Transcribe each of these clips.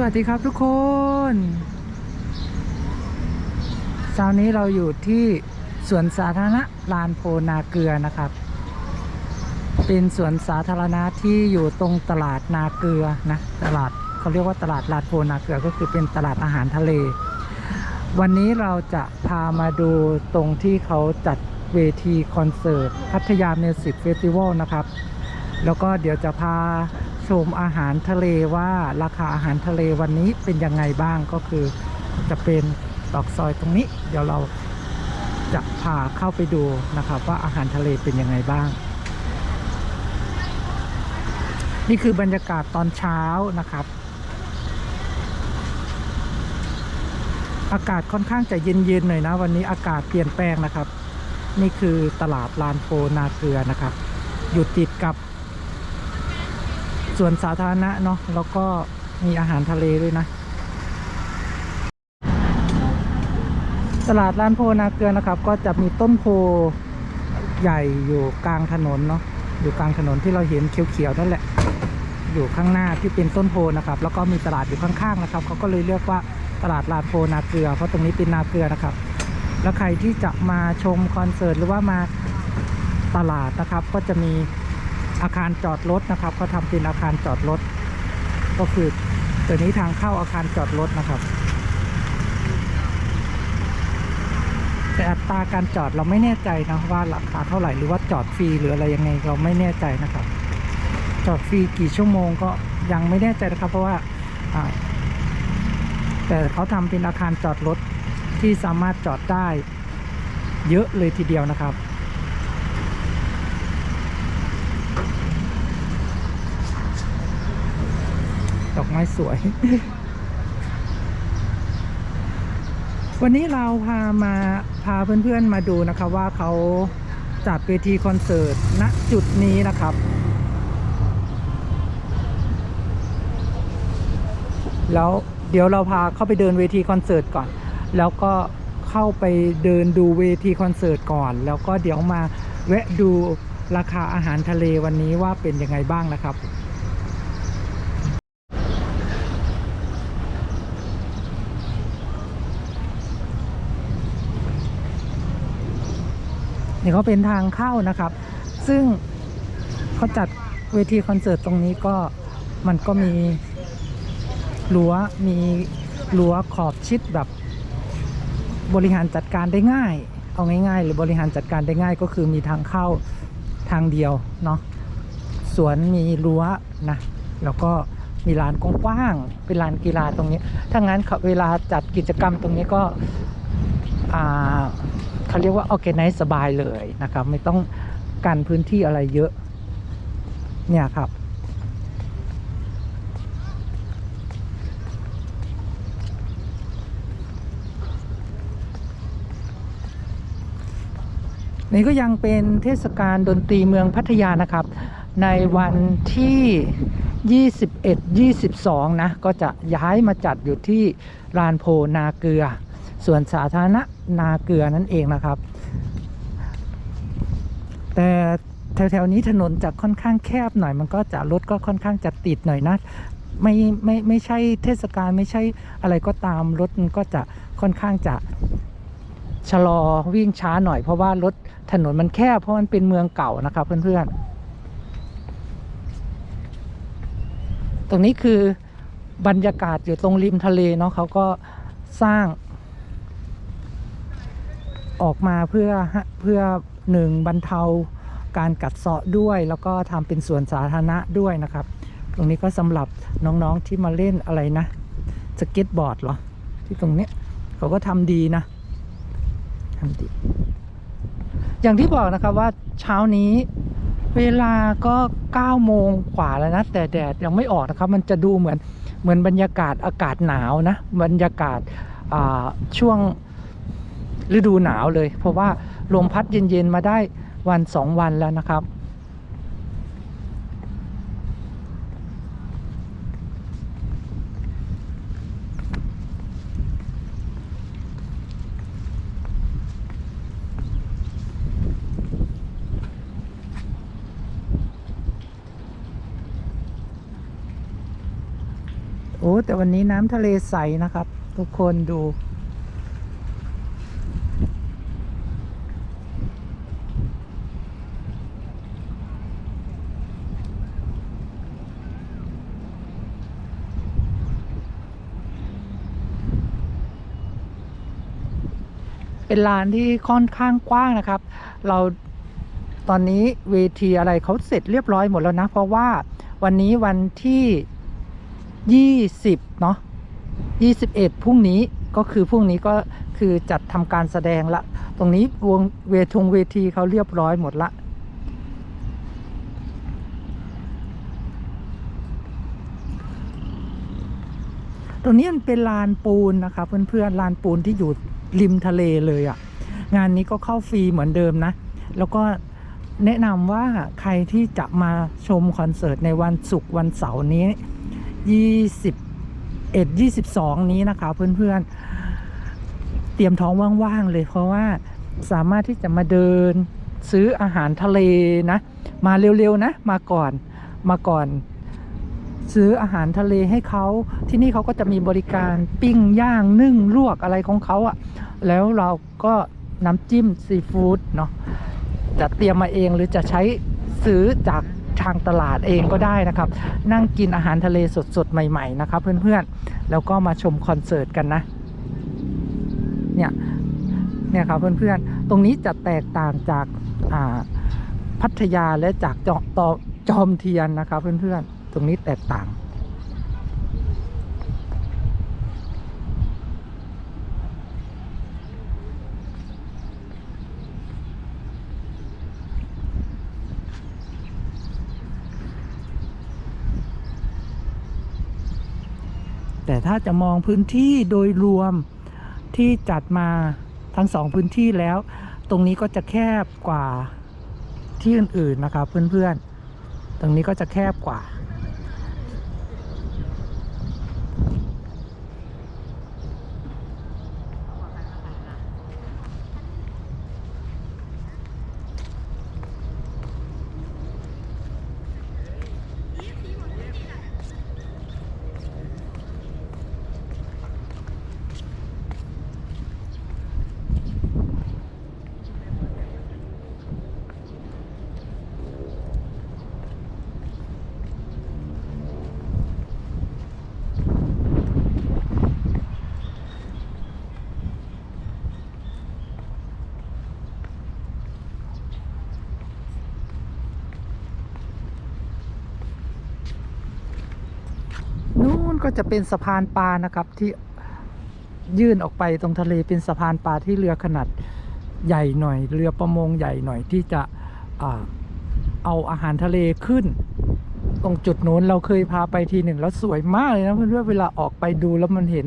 สวัสดีครับทุกคนเช้านี้เราอยู่ที่สวนสาธารณะลานโพนาเกลือนะครับ เป็นสวนสาธารณะที่อยู่ตรงตลาดนาเกลือนะตลาดเขาเรียกว่าตลาดลานโพนาเกลือก็คือเป็นตลาดอาหารทะเล วันนี้เราจะพามาดูตรงที่เขาจัดเวทีคอนเสิร์ตพัทยาเมสิกเฟสติวัลนะครับ แล้วก็เดี๋ยวจะพา ชมอาหารทะเลว่าราคาอาหารทะเลวันนี้เป็นยังไงบ้างก็คือจะเป็นตอกซอยตรงนี้ เดี๋ยวเราจะพาเข้าไปดูนะครับว่าอาหารทะเลเป็นยังไงบ้าง นี่คือบรรยากาศตอนเช้านะครับ อากาศค่อนข้างจะเย็นๆหน่อยนะ วันนี้อากาศเปลี่ยนแปลงนะครับ นี่คือตลาดลานโพนาเกลือนะครับ อยู่ติดกับ สวนสาธารณะเนาะแล้วก็มีอาหารทะเลด้วยนะ ตลาดลานโพนาเกลือนะครับ ก็จะมีต้นโพใหญ่อยู่กลางถนนเนาะอยู่กลางถนนที่เราเห็นเขียวๆนั่นแหละ อยู่ข้างหน้าที่เป็นต้นโพนะครับ แล้วก็มีตลาดอยู่ข้างๆนะครับเขาก็เลยเรียกว่าตลาดลานโพนาเกลือ เพราะตรงนี้เป็นนาเกลือนะครับ แล้วใครที่จะมาชมคอนเสิร์ตหรือว่ามาตลาดนะครับ ก็จะมี อาคารจอดรถนะครับเขาทำเป็นอาคารจอดรถ ก็คือตัวนี้ทางเข้าอาคารจอดรถนะครับ แต่อัตราการจอดเราไม่แน่ใจนะว่าราคาเท่าไหร่หรือว่าจอดฟรีหรืออะไรยังไงเราไม่แน่ใจนะครับ จอดฟรีกี่ชั่วโมงก็ยังไม่แน่ใจนะครับ เพราะว่าแต่เขาทำเป็นอาคารจอดรถที่สามารถจอดได้เยอะเลยทีเดียวนะครับ อกไม้สวย วันนี้เราพามาพาเพื่อนๆมาดูนะครับว่าเขาจัดเวทีคอนเสิร์ตณจุดนี้นะครับ แล้วเดี๋ยวเราพาเข้าไปเดินเวทีคอนเสิร์ตก่อน แล้วก็เข้าไปเดินดูเวทีคอนเสิร์ตก่อน แล้วก็เดี๋ยวมาแวะดูราคาอาหารทะเลวันนี้ว่าเป็นยังไงบ้างนะครับ นี่เขาเป็นทางเข้านะครับ ซึ่งเขาจัดเวทีคอนเสิร์ตตรงนี้ก็มันก็มีรั้วมีรั้วขอบชิดแบบ บริหารจัดการได้ง่าย เอาง่ายๆ หรือบริหารจัดการได้ง่ายก็คือมีทางเข้าทางเดียวเนาะสวนมีรั้วนะแล้วก็มีลานกว้างๆเป็นลานกีฬาตรงนี้ ถ้างั้นเวลาจัดกิจกรรมตรงนี้ก็อ่า เขาเรียกว่าออแกไนซ์สบายเลยนะครับ ไม่ต้องกันพื้นที่อะไรเยอะ เนี่ยครับ นี่ก็ยังเป็นเทศกาลดนตรีเมืองพัทยานะครับ ในวันที่ 21 22 นะ ก็จะย้ายมาจัดอยู่ที่ลานโพนาเกลือ ส่วนสาธารณะนาเกลือนั่นเองนะครับ แต่แถวๆนี้ถนนจะค่อนข้างแคบหน่อยมันก็จะรถก็ค่อนข้างจะติดหน่อยนะไม่ไม่ไม่ใช่เทศกาลไม่ใช่อะไรก็ตามรถมันก็จะค่อนข้างจะชะลอวิ่งช้าหน่อยเพราะว่ารถถนนมันแคบเพราะมันเป็นเมืองเก่านะครับเพื่อนๆ ตรงนี้คือบรรยากาศอยู่ตรงริมทะเลเนาะเขาก็สร้าง ออกมาเพื่อเพื่อหนึ่งบรรเทาการกัดเซาะด้วย แล้วก็ทำเป็นสวนสาธารณะด้วยนะครับ ตรงนี้ก็สำหรับน้องๆที่มาเล่นอะไรนะสเก็ตบอร์ดเหรอ ที่ตรงนี้เขาก็ทำดีนะทำดี อย่างที่บอกนะครับว่าเช้านี้เวลาก็9โมงกว่าแล้วนะ แต่แดดยังไม่ออกนะครับ มันจะดูเหมือนเหมือนบรรยากาศอากาศหนาวนะ บรรยากาศช่วง ฤดูหนาวเลย เพราะว่าลมพัดเย็นๆมาได้วันสองวันแล้วนะครับ โอ้แต่วันนี้น้ำทะเลใสนะครับ ทุกคนดู เป็นลานที่ค่อนข้างกว้างนะครับ เราตอนนี้เวทีอะไรเขาเสร็จเรียบร้อยหมดแล้วนะ เพราะว่าวันนี้วันที่ 20 เนาะ21 พรุ่งนี้ก็คือพรุ่งนี้ก็คือจัดทำการแสดงละ ตรงนี้วงเวทงเวทีเขาเรียบร้อยหมดละตรงนี้มันเป็นลานปูนนะคะเพื่อนๆลานปูนที่อยู่ ริมทะเลเลยอะ่ะ งานนี้ก็เข้าฟรีเหมือนเดิมนะ แล้วก็แนะนำว่าใครที่จะมาชมคอนเสิร์ตในวันศุกร์วันเสาร์นี้ 21 22 นี้นะคะเพื่อนๆ เตรียมท้องว่างๆเลยเพราะว่าสามารถที่จะมาเดินซื้ออาหารทะเลนะ มาเร็วๆนะ มาก่อนมาก่อน ซื้ออาหารทะเลให้เขาที่นี่เขาก็จะมีบริการปิ้งย่างนึ่งลวกอะไรของเขาอะ่ะ แล้วเราก็น้ำจิ้มซีฟู้ดเนาะจะเตรียมมาเองหรือจะใช้ซื้อจากทางตลาดเองก็ได้นะครับ นั่งกินอาหารทะเลสดๆ ใหม่ ๆ นะครับ เพื่อนๆ แล้วก็มาชมคอนเสิร์ตกันนะ เนี่ยเนี่ยครับเพื่อนๆ ตรงนี้จะแตกต่างจากอ่าพัทยาและจากจอตอจอมเทียนนะครับเพื่อนๆ ตรงนี้แตกต่าง แต่ถ้าจะมองพื้นที่โดยรวมที่จัดมาทั้งสองพื้นที่แล้ว ตรงนี้ก็จะแคบกว่าที่อื่นๆนะครับเพื่อนๆ ตรงนี้ก็จะแคบกว่า นู่น ก็จะเป็นสะพานปลานะครับที่ยื่นออกไปตรงทะเลเป็นสะพานปลาที่เรือขนาดใหญ่หน่อย เรือประมงใหญ่หน่อยที่จะอเอาอาหารทะเลขึ้น ตรงจุดนู้นเราเคยพาไปทีหนึ่งแล้วสวยมากเลยนะเพื่อนๆเวลาออกไปดูแล้วมันเห็น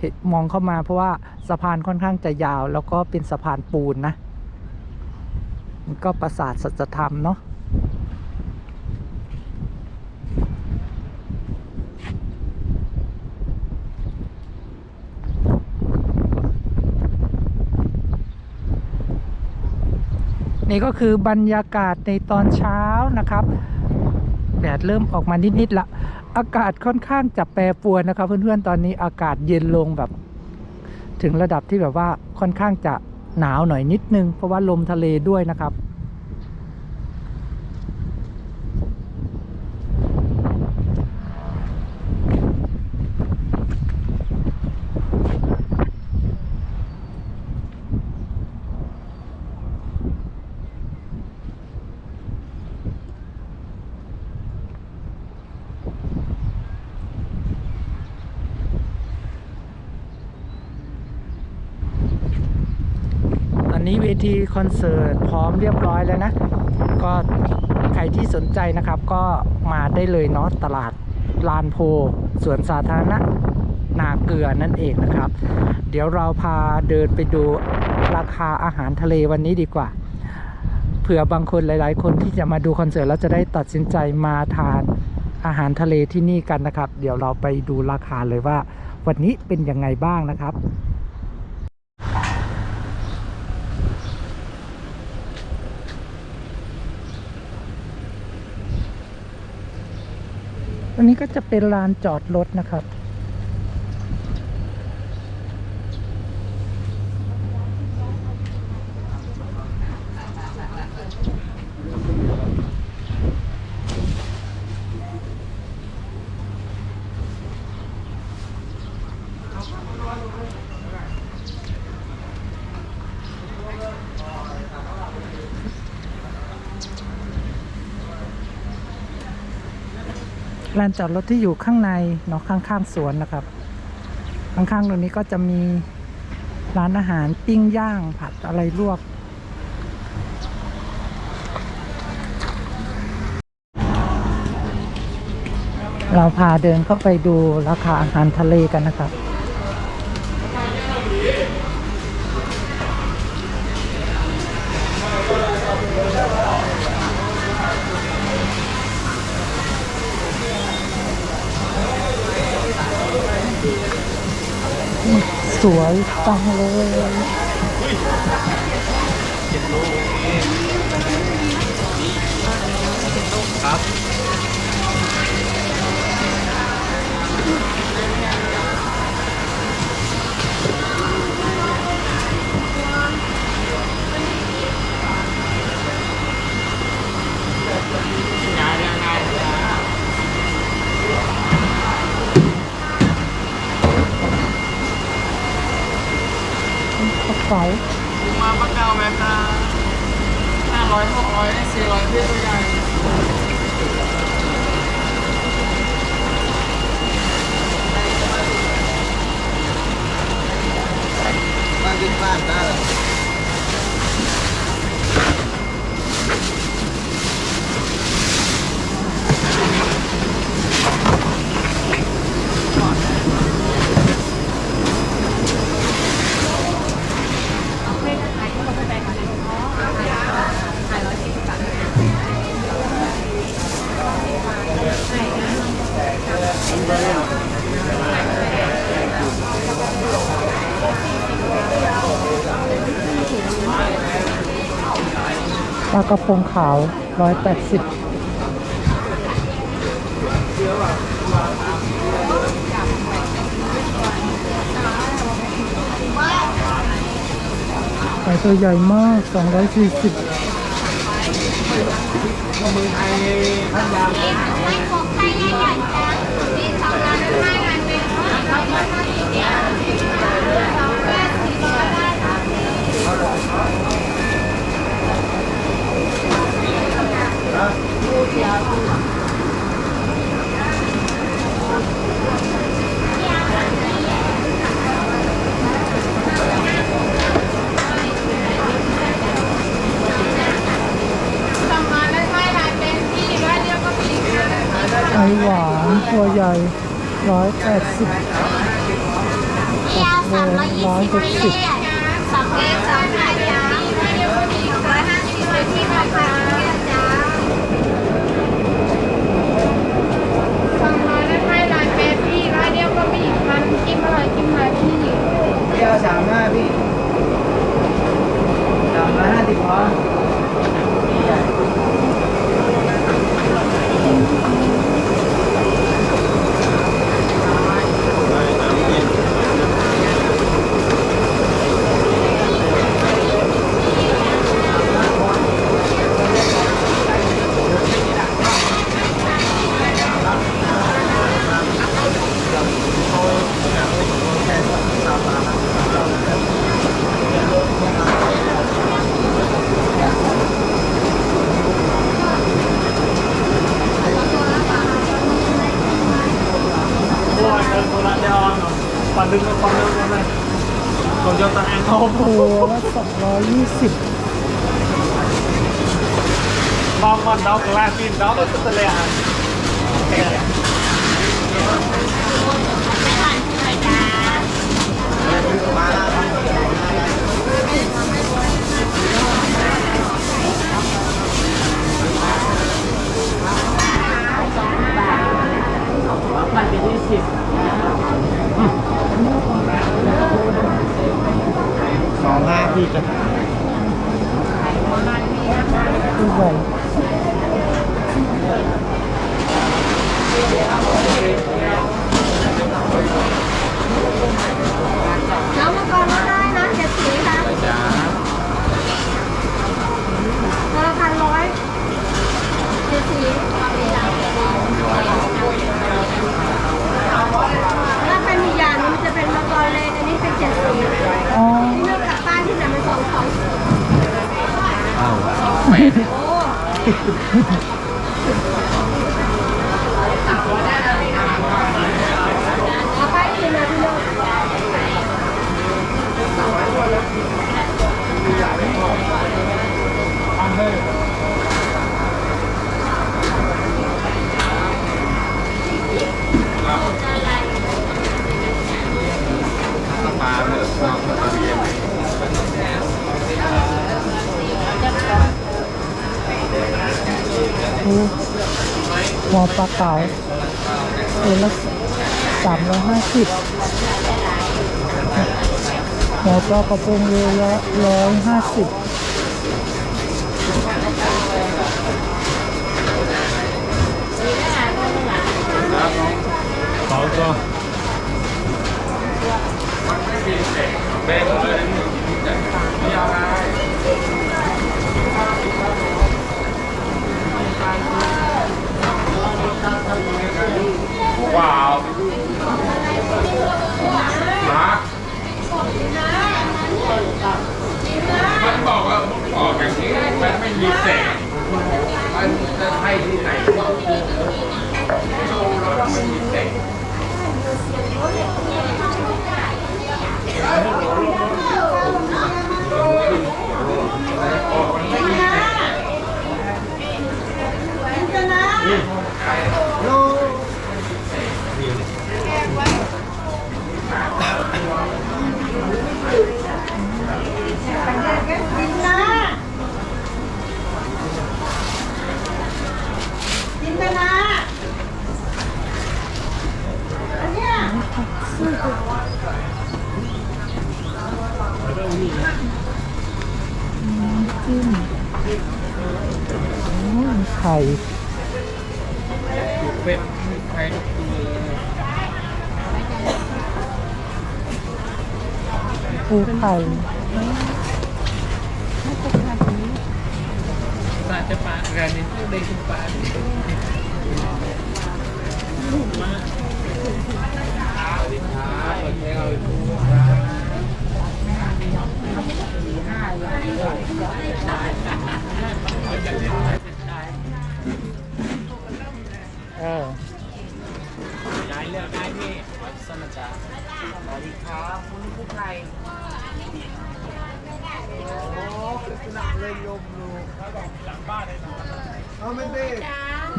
เห็นมองเข้ามาเพราะว่าสะพานค่อนข้างจะยาว แล้วก็เป็นสะพานปูนนะ มันก็ประสาทสัจธรรมเนาะ นี่ก็คือบรรยากาศในตอนเช้านะครับแดดเริ่มออกมานิดๆละอากาศค่อนข้างจะแปรปรวนนะครับ เพื่อนๆตอนนี้อากาศเย็นลงแบบ ถึงระดับที่แบบว่าค่อนข้างจะหนาวหน่อยนิดนึง เพราะว่าลมทะเลด้วยนะครับ นนี้เวทีคอนเสิร์ตพร้อมเรียบร้อยแล้วนะ ก็ใครที่สนใจนะครับก็มาได้เลยเนาะตลาดลานโพสวนสาธารณะนาเกลือนั่นเองนะครับ เดี๋ยวเราพาเดินไปดูราคาอาหารทะเลวันนี้ดีกว่า เผื่อบางคนหลาย ๆ คนที่จะมาดูคอนเสิร์ตแล้วจะได้ตัดสินใจมาทานอาหารทะเลที่นี่กันนะครับ เดี๋ยวเราไปดูราคาเลยว่า วันนี้เป็นยังไงบ้างนะครับ อันนี้ก็จะเป็นลานจอดรถนะครับ ลานจอดรถที่อยู่ข้างในเนาะข้างๆสวนนะครับ ข้างๆตรงนี้ก็จะมีร้านอาหารปิ้งย่างผัดอะไรลวก เราพาเดินเข้าไปดูราคาอาหารทะเลกันนะครับ สวยจังเลยกระ เป๋ามาปากเกาไหมคะห้าร้อยหกร้อยสี่ร้อยพี่ตัวใหญ่บ้านดิ้นบ้านได้ กระพงขาว 180ไก่ตัวใหญ่มาก 240 ตัวใหญ่ร้อยแปดสิบเดียวสามร้อยยี่สิบไม่เล่สองเล่สองห้าจ้าร้อยเดียวก็มีร้อยห้าสิบเลยที่ราคาจ้าสองร้อยได้ห้าร้อยเป็นที่ร้อยเดียวก็มีมันกินอร่อยกินหลายที่เที่ยวสามห้าพี่สามร้อยห้าสิบพอ โอ้ยเดินคนละเดียวปั นึงปันดึงเลยผมจะตังแอนเขาตัวละสองร้อยยี่สิบมองมันดอกลาฟินดอกก็จะเลยอะมาแล้วมันเป็นที่สิบ สองห้าพี่จะตัวใหญ่ Ha ha ha. หัวปลาเก๋าตัวละสามร้อยห้าสิบหัวปลากระพงโลละร้อยห้าสิบสองตัวแบ่งเลยนี่เอาไง Obrigada. ปูไ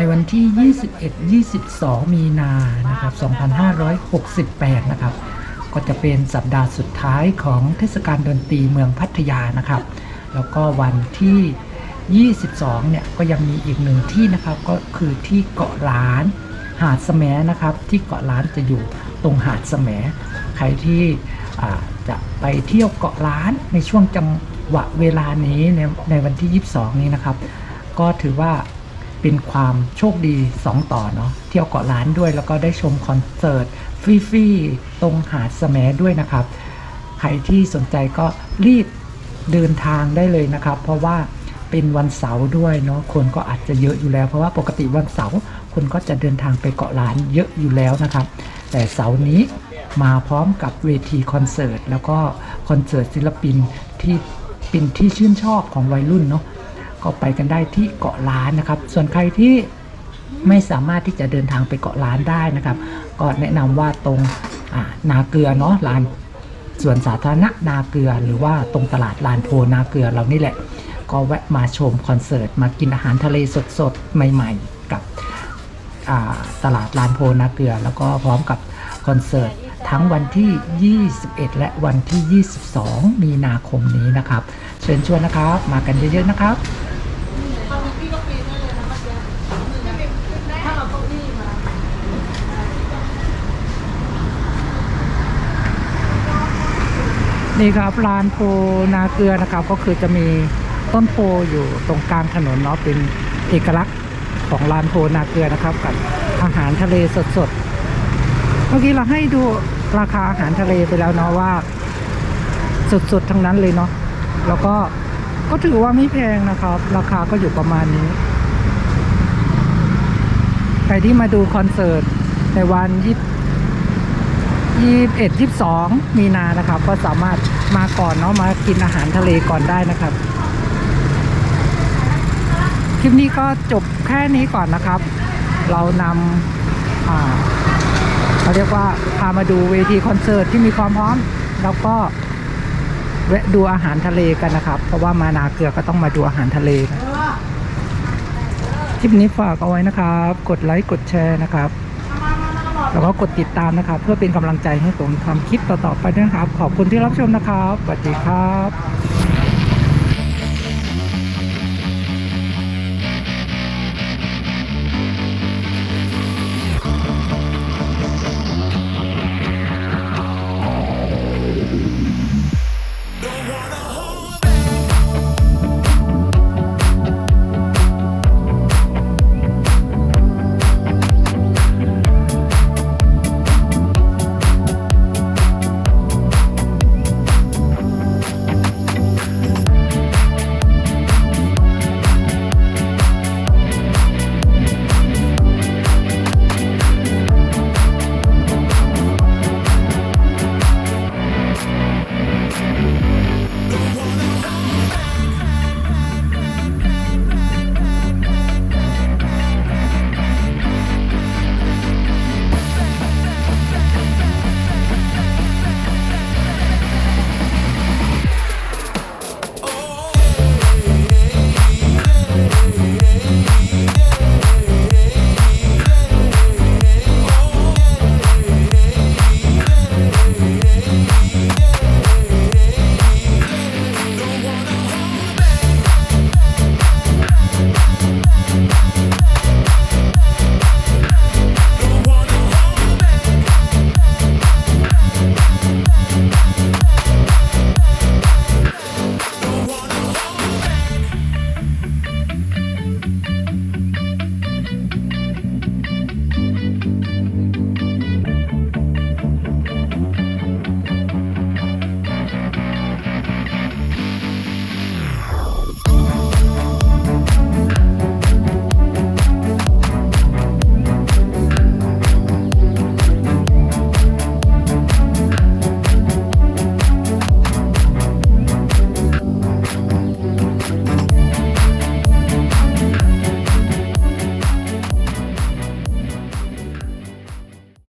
ในวันที่ 21 22 มีนานะครับ 2568 นะครับ ก็จะเป็นสัปดาห์สุดท้ายของเทศกาลดนตรีเมืองพัทยานะครับ แล้วก็วันที่ 22 เนี่ย ก็ยังมีอีกหนึ่งที่นะครับ ก็คือที่เกาะล้าน หาดแสมนะครับ ที่เกาะล้านจะอยู่ตรงหาดแสมใครที่อ่าจะไปเที่ยวเกาะล้านในช่วงจังหวะเวลานี้ในในวันที่ 22 นี้นะครับ ก็ถือว่า เป็นความโชคดี 2 ต่อเนาะเที่ยวเกาะล้านด้วยแล้วก็ได้ชมคอนเสิร์ตฟรีๆตรงหาดแสมด้วยนะครับ ใครที่สนใจก็รีบเดินทางได้เลยนะครับ เพราะว่าเป็นวันเสาร์ด้วยเนาะคนก็อาจจะเยอะอยู่แล้ว เพราะว่าปกติวันเสาร์คนก็จะเดินทางไปเกาะล้านเยอะอยู่แล้วนะครับ แต่เสาร์นี้มาพร้อมกับเวทีคอนเสิร์ตแล้วก็คอนเสิร์ตศิลปินที่เป็นที่ชื่นชอบของวัยรุ่นเนาะ ก็ไปกันได้ที่เกาะล้านนะครับ ส่วนใครที่ไม่สามารถที่จะเดินทางไปเกาะล้านได้นะครับ ก็แนะนำว่าตรงนาเกลือเนาะลานส่วนสาธารณะนาเกลือ หรือว่าตรงตลาดลานโพนาเกลือเรานี่แหละ ก็แวะมาชมคอนเสิร์ต มากินอาหารทะเลสดๆ ใหม่ๆ กับตลาดลานโพนาเกลือ แล้วก็พร้อมกับคอนเสิร์ตทั้งวันที่ 21 และวันที่ 22 มีนาคมนี้นะครับ เชิญชวนนะครับ มากันเยอะๆนะครับ นี่ครับลานโพนาเกลือนะครับ ก็คือจะมีต้นโพอยู่ตรงกลางถนนเนาะเป็นเอกลักษณ์ของลานโพนาเกลือนะครับ กับอาหารทะเลสดๆ เมื่อกี้เราให้ดูราคาอาหารทะเลไปแล้วเนาะว่าสดๆทั้งนั้นเลยเนาะแล้วก็ก็ถือว่าไม่แพงนะครับ ราคาก็อยู่ประมาณนี้ใครที่มาดูคอนเสิร์ตในวันที่ 21 22 มีนานะครับ ก็สามารถมาก่อนเนาะมากินอาหารทะเลก่อนได้นะครับ คลิปนี้ก็จบแค่นี้ก่อนนะครับ เรานำเขาเรียกว่าพามาดูเวทีคอนเสิร์ตที่มีความพร้อม แล้วก็แวะดูอาหารทะเลกันนะครับ เพราะว่ามานาเกลือก็ต้องมาดูอาหารทะเลคลิปนี้ฝากเอาไว้นะครับ กดไลค์ กดแชร์นะครับ แล้วก็กดติดตามนะครับ เพื่อเป็นกำลังใจให้ผมทำคลิปต่อๆไปด้วยนะครับ ขอบคุณที่รับชมนะครับสวัสดีครับ